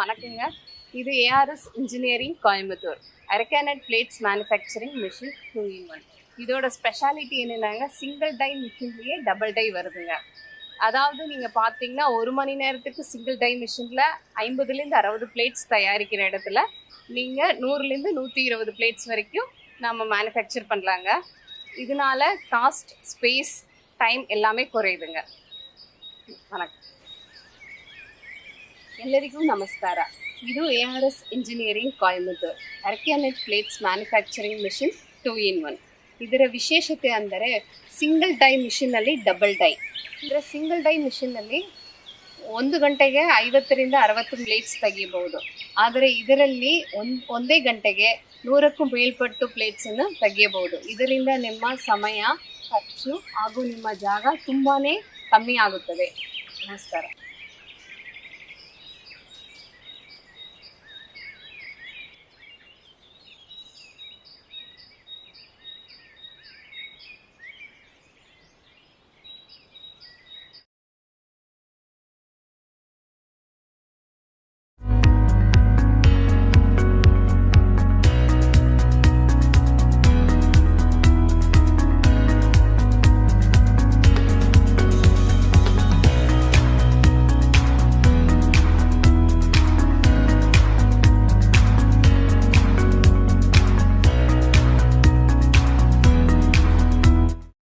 வணக்கங்க. இது ARS engineering Coimbatore areca nut plates manufacturing machine two in one இதோட speciality என்னென்னாங்க? சிங்கிள் டை மிஷின்லேயே டபுள் டை வருதுங்க. அதாவது நீங்கள் பார்த்தீங்கன்னா ஒரு மணி நேரத்துக்கு சிங்கிள் டை மிஷினில் ஐம்பதுலேருந்து அறுபது பிளேட்ஸ் தயாரிக்கிற இடத்துல நீங்கள் நூறுலேருந்து நூற்றி இருபது பிளேட்ஸ் வரைக்கும் நம்ம மேனுஃபேக்சர் பண்ணலாங்க. இதனால காஸ்ட் ஸ்பேஸ் டைம் எல்லாமே குறையுதுங்க. வணக்கம். ಎಲ್ಲರಿಗೂ ನಮಸ್ಕಾರ. ಇದು A R S engineering Coimbatore areca nut plates manufacturing machine two in one ಇದರ ವಿಶೇಷತೆ ಅಂದರೆ ಸಿಂಗಲ್ ಡೈ ಮಿಷಿನಲ್ಲಿ ಡಬಲ್ ಡೈ ಅಂದರೆ ಸಿಂಗಲ್ ಡೈ ಮಿಷಿನಲ್ಲಿ ಒಂದು ಗಂಟೆಗೆ ಐವತ್ತರಿಂದ ಅರವತ್ತು ಪ್ಲೇಟ್ಸ್ ತೆಗಿಬಹುದು. ಆದರೆ ಇದರಲ್ಲಿ ಒಂದು, ಒಂದೇ ಗಂಟೆಗೆ ನೂರಕ್ಕೂ ಮೇಲ್ಪಟ್ಟು ಪ್ಲೇಟ್ಸನ್ನು ತೆಗೆಯಬಹುದು ಇದರಿಂದ ನಿಮ್ಮ ಸಮಯ, ಖರ್ಚು ಹಾಗೂ ನಿಮ್ಮ ಜಾಗ ತುಂಬಾ ಕಮ್ಮಿ ಆಗುತ್ತದೆ. ನಮಸ್ಕಾರ.